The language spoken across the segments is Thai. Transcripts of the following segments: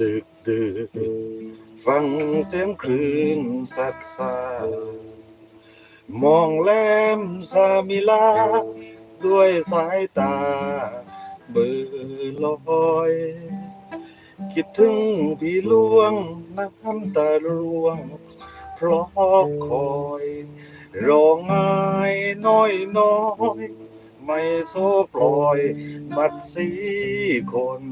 ดึกดื่นฟังเสียงคลื่นสัดสามองแลมสามิลา ด้วยสายตา เบื่อลอย คิดถึงพี่ลวงน้ำตาร่วง เพราะคอยร้องไห้น้อยน้อย ไม่โซปล่อย บัดสีคน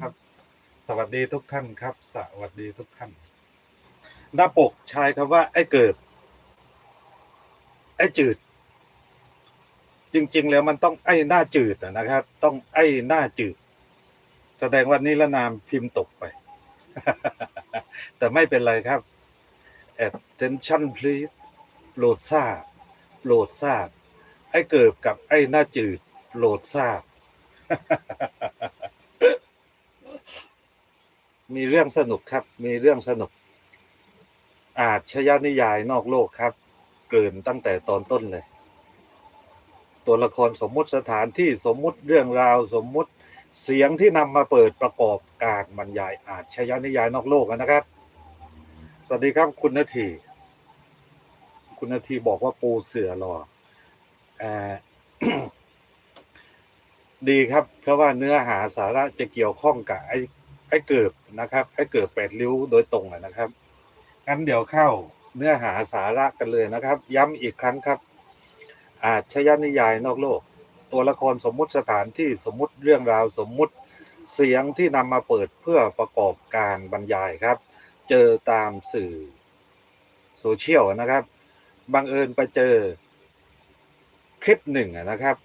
ครับ สวัสดีทุกท่านครับ สวัสดีทุกท่าน หน้าปกชายคำว่า ไอ้เกิด ไอ้จืด จริง ๆ แล้วมันต้องไอ้หน้าจืดนะครับ ต้องไอ้หน้าจืด แสดงว่านิรนามพิมพ์ตกไป แต่ไม่เป็นไรครับ attention please โปรดทราบ โปรดทราบ ไอ้เกิดกับไอ้หน้าจืดโปรดทราบ มีเรื่องสนุกครับ มีเรื่องสนุก อาชญานิยายนอกโลกครับ เกินตั้งแต่ตอนต้นเลย ตัวละครสมมุติสถานที่สมมุติเรื่องราวสมมุติเสียงที่นำมาเปิดประกอบการบรรยายอาชญานิยายนอกโลกนะครับ สวัสดีครับคุณนาที คุณนาทีบอกว่าปูเสือรอเอ่อดีครับเพราะว่าเนื้อหาสาระจะเกี่ยวข้องกับไอ้ไอ้เกิบนะครับไอ้เกิบแปดริ้วโดยตรงนะครับงั้นเดี๋ยวเข้าเนื้อหาสาระกันเลยนะครับ ย้ำอีกครั้งครับ อาชญานิยายนอกโลก ตัวละครสมมุติสถานที่สมมุติเรื่องราวสมมุติเสียงที่นำมาเปิดเพื่อประกอบการบรรยายครับ เจอตามสื่อโซเชียลนะครับ บังเอิญไปเจอคลิปหนึ่งนะครับ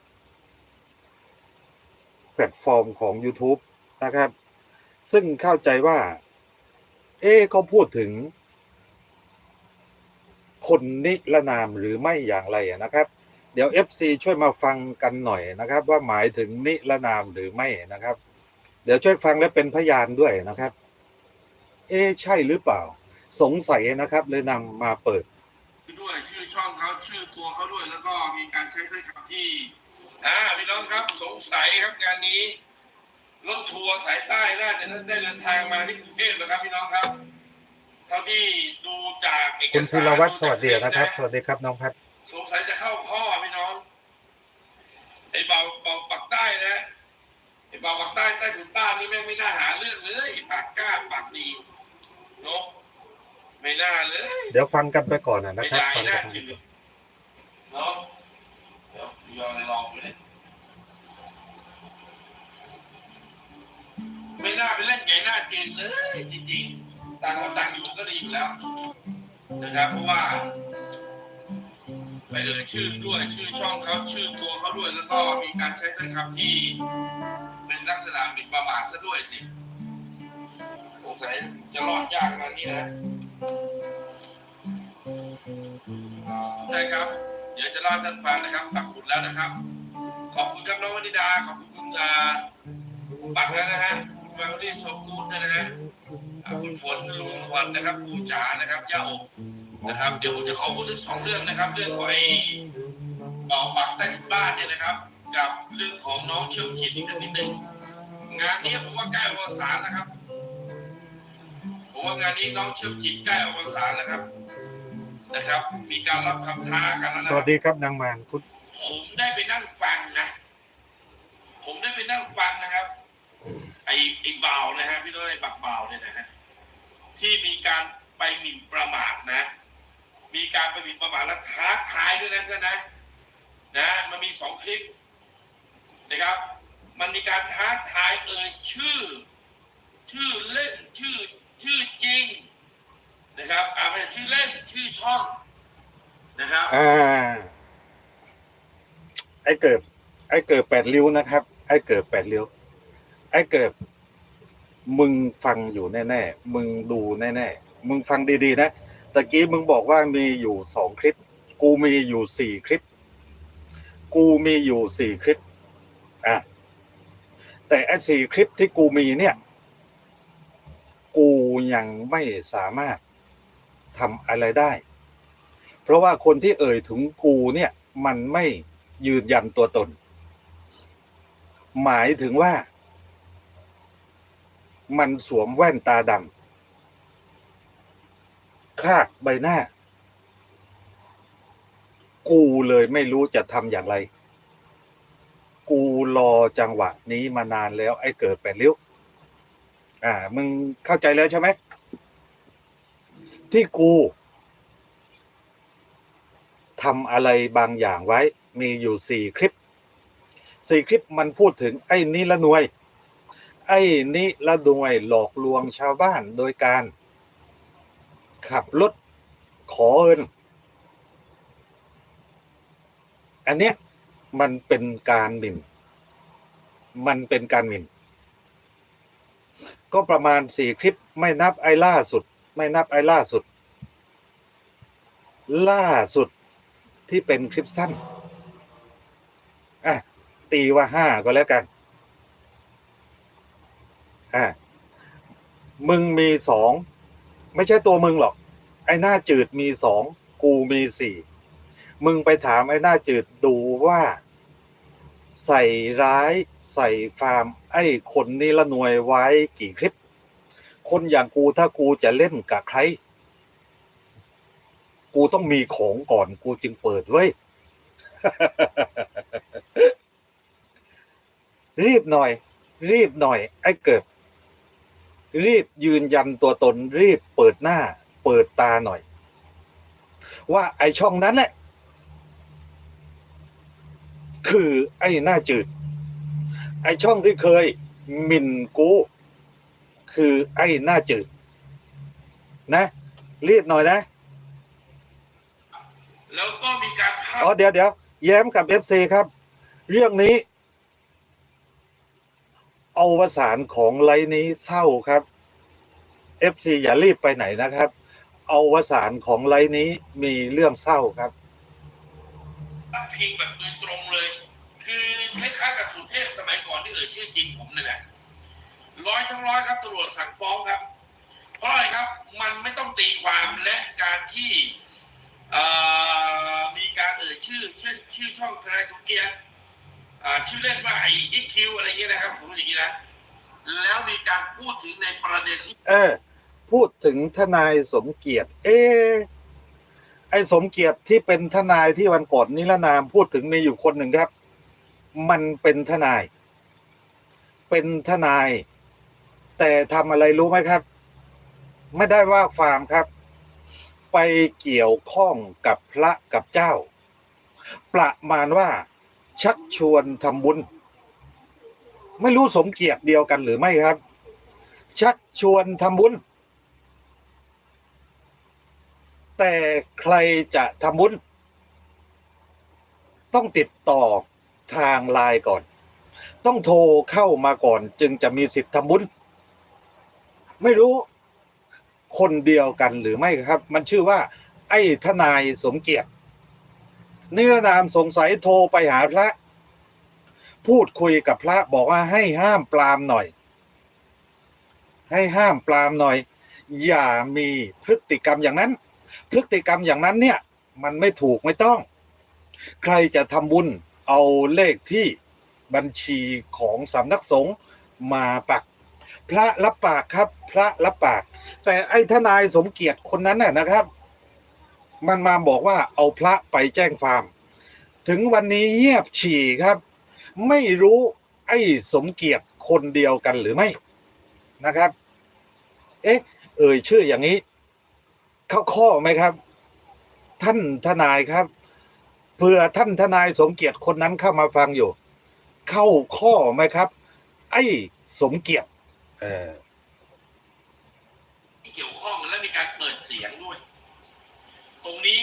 แพลตฟอร์มของ YouTube นะครับ ซึ่งเข้าใจว่า เอ๊เขาพูดถึง คนนิรนามหรือไม่อย่างไรนะครับ เดี๋ยว FC ช่วยมาฟังกันหน่อยนะครับ ว่าหมายถึงนิรนามหรือไม่นะครับ เดี๋ยวช่วยฟังและเป็นพยานด้วยนะครับ เอ๊ใช่หรือเปล่า สงสัยนะครับเลยนำมาเปิด ด้วย ชื่อช่องเขาชื่อตัวเขาด้วย แล้วก็มีการใช้ถ้อยคำที่อ่าพี่น้องครับสงสัยครับงานนี้รถทัวร์สายใต้น่าจะได้เดินทางมาที่กรุงเทพนะครับพี่น้องครับเท่าที่ดูจากเอกสารคุณธีรวัตรสวัสดีนะครับ สวัสดีครับน้องพัดสงสัยจะเข้าข้อพี่น้องไอ้เบาเบาปักใต้นะไอ้เบาปักใต้ใต้ถุนบ้านนี่แม่งไม่น่าหาเรื่องเลยปากกล้าปากดีเนก ไม่น่าเลยเดี๋ยวฟังกันไปก่อนนะไม่ครับได้ฟังน่ากันจืดเนาะเดี๋ยวย้อนลองไปเลยไม่น่าไปเล่นใหญ่หน้าจืดเลยจริงๆต่างคนต่างอยู่ก็ดีอยู่แล้วนะครับเพราะว่า ไปเอ่ยชื่อด้วยชื่อช่องเขาชื่อตัวเขาด้วยแล้วก็มีการใช้ถ้อยคำที่ เป็นลักษณะหมิ่นประมาทซะด้วยสิสงสัยจะรอดยากงานนี้นะ ใช่ครับ เดี๋ยวจะเล่าท่านฟังนะครับปักหมุดแล้วนะครับ ขอบคุณครับน้องวนิดา ขอบคุณคุณอาปักแล้วนะฮะคุณแฟมิลี่โซกูดด้วยนะฮะอ่าคุณฝนลุงวันนะครับครูจ๋านะครับย่าอกนะครับ เดี๋ยวผมจะขอพูดถึงสองเรื่องนะครับ เรื่องของไอ้เบาปักใต้ถุนบ้านเนี่ยนะครับ กับเรื่องของน้องเชี่ยวคิดอีกสักนิดนึงงานนี้ผมว่าใกล้วสานนะครับ ผมว่างานนี้น้องเชี่ยวคิดใกล้อวสานนะครับ นะครับ มีการรับคำท้ากันแล้วนะสวัสดีครับนางมานคุณผมได้ไปนั่งฟังนะ ผมได้ไปนั่งฟังนะครับ ไอ้ไอ้เบานะฮะพี่น้องไอ้บักเบาเนี่ยนะฮะที่มีการไปหมิ่นประมาทนะ มีการไปหมิ่นประมาทและท้าทายด้วยนะเพื่อนนะ นะ มันมีสองคลิปนะครับ มันมีการท้าทายเอ่ยชื่อ ชื่อเล่นชื่อ ชื่อจริง นะครับอ่าไม่ใช่ชื่อเล่นชื่อช่องนะครับอ่า ไอ้เกิด ไอ้เกิดแปดริ้วนะครับ ไอ้เกิดแปดริ้ว ไอ้เกิด มึงฟังอยู่แน่ๆ มึงดูแน่ๆ มึงฟังดีๆนะตะกี้มึงบอกว่ามีอยู่สองคลิป กูมีอยู่สี่คลิป กูมีอยู่สี่คลิป อะ แต่ไอ้สี่คลิปที่กูมีเนี่ย กูยังไม่สามารถทำอะไรได้ เพราะว่าคนที่เอ่ยถึงกูเนี่ยมันไม่ยืนยันตัวตน หมายถึงว่า มันสวมแว่นตาดำคาดใบหน้า กูเลยไม่รู้จะทำอย่างไร กูรอจังหวะนี้มานานแล้วไอ้เกิดแปดริ้ยว อ่า มึงเข้าใจแล้วใช่ไหม ที่กูทำอะไรบางอย่างไว้ มีอยู่สี่คลิปสี่คลิปมันพูดถึงไอ้นิละหนวย ไอ้นิละหนวยหลอกลวงชาวบ้านโดยการ ขับรถขอเงิน อันเนี้ยมันเป็นการหมิ่น มันเป็นการหมิ่น ก็ประมาณสี่คลิปไม่นับไอ้ล่าสุด ไม่นับไอ้ล่าสุด ล่าสุดที่เป็นคลิปสั้นอะตีว่าห้าก็แล้วกันอะมึงมีสองไม่ใช่ตัวมึงหรอก ไอ้หน้าจืดมีสองกูมีสี่มึงไปถามไอ้หน้าจืดดูว่า ใส่ร้ายใส่ฟาร์ม ไอ้คนนี้ละหน่วยไว้กี่คลิป คนอย่างกูถ้ากูจะเล่นกับใคร กูต้องมีของก่อนกูจึงเปิดเว้รีบหน่อย รีบหน่อย ไอ้เกิด รีบยืนยันตัวตน รีบเปิดหน้า เปิดตาหน่อย ว่าไอ้ช่องนั้นแหละ คือไอ้หน้าจืด ไอ้ช่องที่เคยหมิ่นกู คือไอ้หน้าจืด นะรีบหน่อยนะ แล้วก็มีการภาพอ๋อเดี๋ยวเดี๋ยวแย้มกับเอฟซีครับ เรื่องนี้เอาวสารของไลน์นี้เศร้าครับเอฟซีอย่ารีบไปไหนนะครับเอาวสารของไลน์นี้มีเรื่องเศร้าครับ พิงแบบโดยตรงเลย คือคล้ายๆกับสุเทพสมัยก่อนที่เอ่ยชื่อจริงผมนี่แหละร้อยทั้งร้อยครับตำรวจสั่งฟ้องครับ เพราะอะไรครับมันไม่ต้องตีความและการที่มีการเอ่ยชื่อ เช่น ชื่อช่องทนายสมเกียรติชื่อเล่นว่าไอ้อีคิวอะไรเงี้ยนะครับสมอย่างนี้นะแล้วมีการพูดถึงในประเด็นที่เออพูดถึงทนายสมเกียรติ เออ ไอ้สมเกียรติที่เป็นทนายที่วันก่อนนิรนามพูดถึงมีอยู่คนหนึ่งครับ มันเป็นทนาย เป็นทนาย แต่ทำอะไรรู้ไหมครับ ไม่ได้ว่าฟาร์มครับ ไปเกี่ยวข้องกับพระกับเจ้า ประมาณว่าชักชวนทำบุญ ไม่รู้สมเกียรติเดียวกันหรือไม่ครับ ชักชวนทำบุญ แต่ใครจะทำบุญ ต้องติดต่อทางไลน์ก่อน ต้องโทรเข้ามาก่อนจึงจะมีสิทธิ์ทำบุญ ไม่รู้คนเดียวกันหรือไม่ครับ มันชื่อว่า ไอ้ทนายสมเกียรตินิรนามสงสัยโทรไปหาพระ พูดคุยกับพระบอกว่าให้ห้ามปรามหน่อย ให้ห้ามปรามหน่อย อย่ามีพฤติกรรมอย่างนั้น พฤติกรรมอย่างนั้นเนี่ย มันไม่ถูกไม่ต้อง ใครจะทำบุญเอาเลขที่บัญชีของสำนักสงฆ์มาปัก พระรับปากครับ พระรับปาก แต่ไอ้ทนายสมเกียรติคนนั้นน่ะนะครับ มันมาบอกว่าเอาพระไปแจ้งความ ถึงวันนี้เงียบฉี่ครับ ไม่รู้ไอ้สมเกียรติคนเดียวกันหรือไม่นะครับ เอ๊ะ เอ่ยชื่ออย่างนี้ เข้าข้อไหมครับ ท่านทนายครับเผื่อท่านทนายสมเกียรติคนนั้นเข้ามาฟังอยู่ เข้าข้อไหมครับ ไอ้สมเกียรติเออที่เกี่ยวข้องและมีการเปิดเสียงด้วย ตรงนี้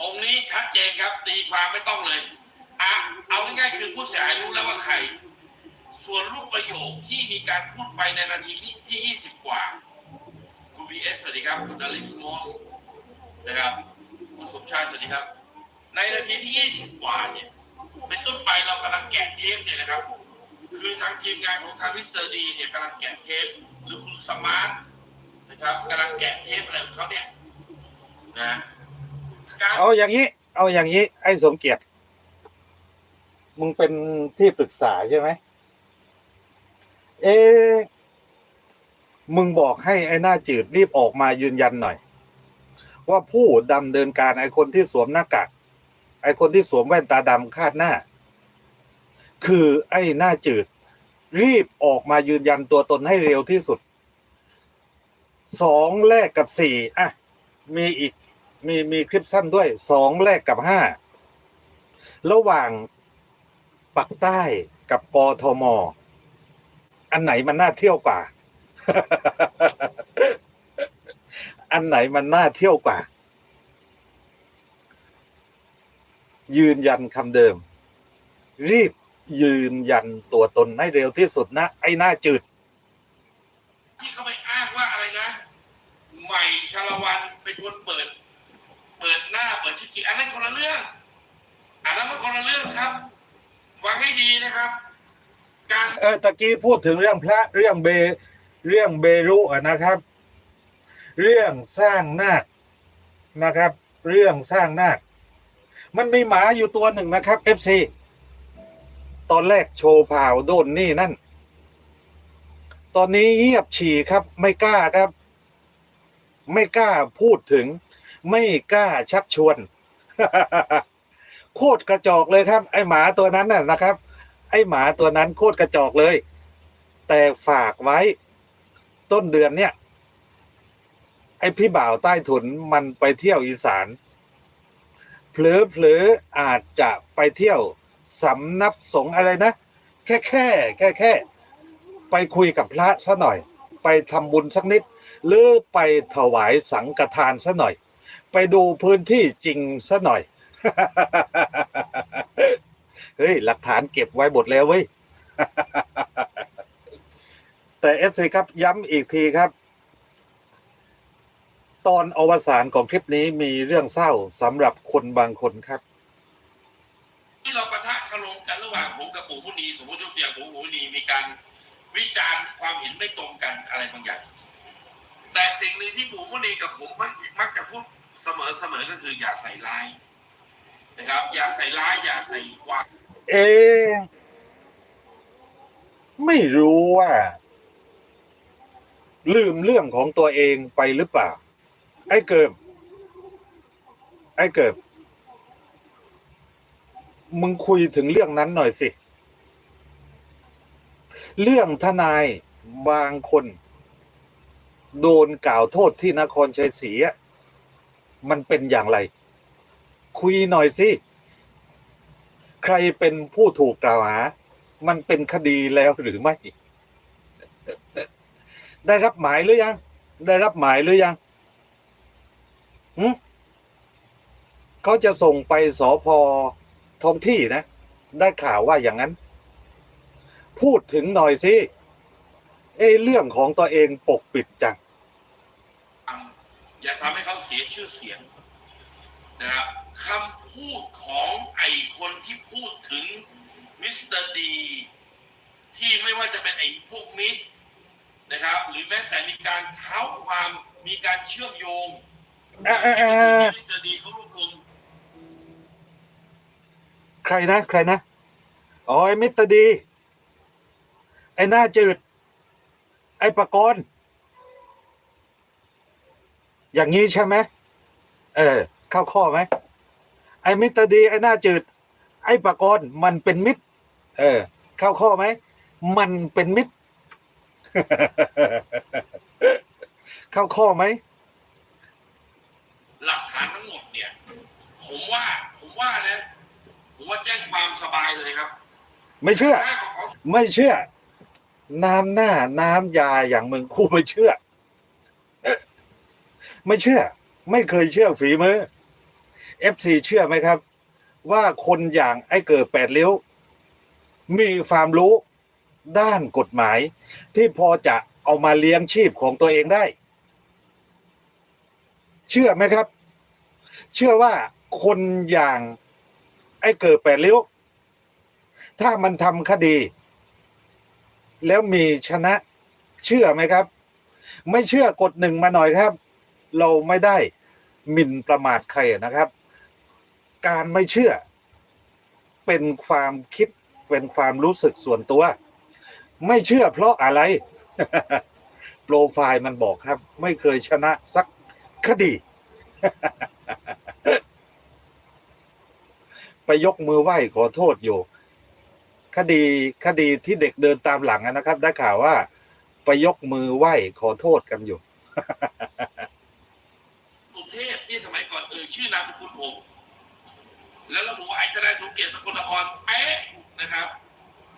ตรงนี้ชัดเจนครับ ตีความไม่ต้องเลยอะเอาง่ายๆคือผู้เสียหายรู้แล้วว่าใคร ส่วนรูปประโยคที่มีการพูดไปในนาทีที่ที่20กว่า คุณบีเอสสวัสดีครับ คุณอลิสโมสนะครับ คุณสมชายสวัสดีครับ ในนาทีที่ 20 กว่าเนี่ยเป็นต้นไปเรากำลังแกะเทปเนี่ยนะครับ คือทางทีมงานของทางมิสเตอร์ดีเนี่ยกำลังแกะเทป หรือคุณสมาร์ทนะครับกำลังแกะเทปอะไรของเขาเนี่ยนะการเอาอย่างนี้ เอาอย่างนี้ ไอ้สมเกียรติ มึงเป็นที่ปรึกษาใช่ไหม เอ๊ะ มึงบอกให้ไอ้หน้าจืดรีบออกมายืนยันหน่อย ว่าผู้ดำเนินการไอ้คนที่สวมหน้ากากไอ้คนที่สวมแว่นตาดำคาดหน้า คือไอ้หน้าจืด รีบออกมายืนยันตัวตนให้เร็วที่สุดสองแลกกับสี่อะ มีอีกมีมีคลิปสั้นด้วยสองแลกกับห้าระหว่างปักใต้กับกทม อันไหนมันน่าเที่ยวกว่า อันไหนมันน่าเที่ยวกว่า ยืนยันคำเดิม รีบยืนยันตัวตนให้เร็วที่สุดนะ ไอ้หน้าจืดที่เขาไปอ้างว่าอะไรนะ ใหม่ชาละวันเป็นคนเปิด เปิดหน้าเปิดชื่อจริงอันนั้นคนละเรื่องอันนั้นมันคนละเรื่องครับฟังให้ดีนะครับ การเออตะกี้พูดถึงเรื่องพระเรื่องเบ เรื่องเบรุอะนะครับ เรื่องสร้างนาคนะครับ เรื่องสร้างนาค มันมีหมาอยู่ตัวหนึ่งนะครับเอฟซีตอนแรกโชว์ผ่าวโดนนี่นั่น ตอนนี้เงียบฉี่ครับ ไม่กล้าครับ ไม่กล้าพูดถึง ไม่กล้าชักชวน โคตรกระจอกเลยครับ ไอหมาตัวนั้นน่ะนะครับ ไอหมาตัวนั้นโคตรกระจอกเลย แต่ฝากไว้ ต้นเดือนเนี่ย ไอพี่บ่าวใต้ถุนมันไปเที่ยวอีสานเผลอเผลอๆอาจจะไปเที่ยวสำนักสงฆ์อะไรนะ แค่แค่แค่แค่ ไปคุยกับพระซะหน่อย ไปทำบุญสักนิด หรือไปถวายสังฆทานซะหน่อย ไปดูพื้นที่จริงซะหน่อย เฮ้ย หลักฐานเก็บไว้หมดแล้วเว้ย แต่เอฟซีครับย้ำอีกทีครับ ตอนอวสานของคลิปนี้มีเรื่องเศร้าสำหรับคนบางคนครับ ที่เราปะทะคารมกันระหว่างผมกับปู่มุนีสมมติยกตัวอย่างผมกับปู่มุนีมีการวิจารณ์ความเห็นไม่ตรงกันอะไรบางอย่าง แต่สิ่งหนึ่งที่ปู่มุนีกับผมมักมักจะพูดเสมอเสมอก็คืออย่าใส่ร้ายนะครับ อย่าใส่ร้ายอย่าใส่ความเอะไม่รู้ว่า ลืมเรื่องของตัวเองไปหรือเปล่า ไอ้เกิบไอ้เกิบมึงคุยถึงเรื่องนั้นหน่อยสิ เรื่องทนายบางคน โดนกล่าวโทษที่นครชัยศรีมันเป็นอย่างไร คุยหน่อยสิ ใครเป็นผู้ถูกกล่าวหา มันเป็นคดีแล้วหรือไม่ ได้รับหมายหรือยัง ได้รับหมายหรือยังหึเขาจะส่งไปสอพอท้องที่นะ ได้ข่าวว่าอย่างนั้น พูดถึงหน่อยสิเอเรื่องของตัวเองปกปิดจัง อย่าทำให้เขาเสียชื่อเสียงนะครับคำพูดของไอ้คนที่พูดถึงมิสเตอร์ดี ที่ไม่ว่าจะเป็นไอ้พวกมิตร นะครับ หรือแม้แต่มีการเท้าความมีการเชื่อมโยงอะอะอะที่มิสเตอร์ดีเขารวบรวมใครนะใครนะอ๋อไอ้มิสเตอร์ดี ไอ้หน้าจืด ไอ้ประกรณ์อย่างนี้ใช่ไหมเออ เข้าข้อไหมไอ้มิสเตอร์ดี ไอ้หน้าจืด ไอ้ประกรณ์มันเป็นมิตร เออ เข้าข้อไหมมันเป็นมิตร เข้าข้อไหม หลักฐานทั้งหมดเนี่ย ผมว่า ผมว่านะ ผมว่าแจ้งความสบายเลยครับ ไม่เชื่อถ้าของเขาไม่เชื่อ น้ำหน้า น้ำยาอย่างมึงครูไม่เชื่อ ไม่เชื่อ ไม่เคยเชื่อฝีมือ FC เชื่อไหมครับ ว่าคนอย่างไอ้เกิดแปดเลี้ยว มีความรู้ ด้านกฎหมาย ที่พอจะเอามาเลี้ยงชีพของตัวเองได้ เชื่อไหมครับ เชื่อว่าคนอย่างไอ้เกิดแปดเลี้ยวถ้ามันทำคดี แล้วมีชนะ เชื่อไหมครับ ไม่เชื่อกดหนึ่งมาหน่อยครับ เราไม่ได้หมิ่นประมาทใครนะครับ การไม่เชื่อ เป็นความคิดเป็นความรู้สึกส่วนตัว ไม่เชื่อเพราะอะไร โปรไฟล์มันบอกครับ ไม่เคยชนะสักคดี ไปยกมือไหว้ขอโทษอยู่ คดีคดีที่เด็กเดินตามหลังนะครับ ได้ข่าวว่า ไปยกมือไหว้ขอโทษกันอยู่กรุงเทพที่สมัยก่อนเอ่ยชื่อนามสกุลผมแล้วระบุว่าไอ้ทนายสมเกียรติสกลนครเป๊ะนะครับ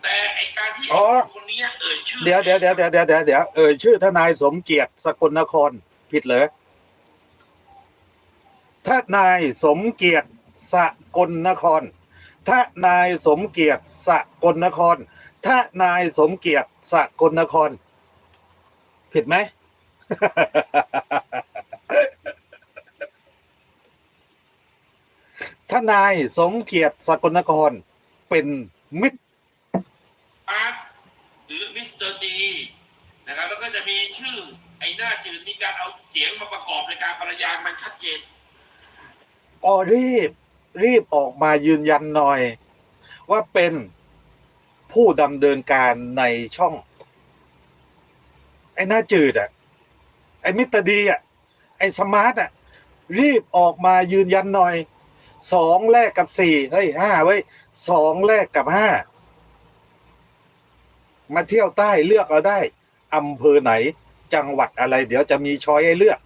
แต่ไอการที่อ๋อคนนี้เอ่ยชื่อเดี๋ยวเดี๋ยวเดี๋ยวเดี๋ยวเดี๋ยวเดี๋ยวเดี๋ยวเอ่ยชื่อทนายสมเกียรติสกลนครผิดเลยทนายสมเกียรติสกลนครทนายสมเกียรติสกลนครทนายสมเกียรติสกลนคร ผิดไหมทนายสมเกียรติสกลนครเป็นมิตราร์ตหรือมิสเตอร์ดีนะครับแล้วก็จะมีชื่อไอ้หน้าจืดมีการเอาเสียงมาประกอบในการบรรยายมันชัดเจนอ๋อรีบ รีบออกมายืนยันหน่อย ว่าเป็นผู้ดำเนินการในช่อง ไอ้หน้าจืดอะ ไอ้มิสเตอร์ดีอะ ไอ้สมาร์ทอะ รีบออกมายืนยันหน่อยสองแลกกับสี่เฮ้ยห้าเว้ยสองแลกกับห้า มาเที่ยวใต้เลือกเอาได้อำเภอไหนจังหวัดอะไร เดี๋ยวจะมีช้อยให้เลือก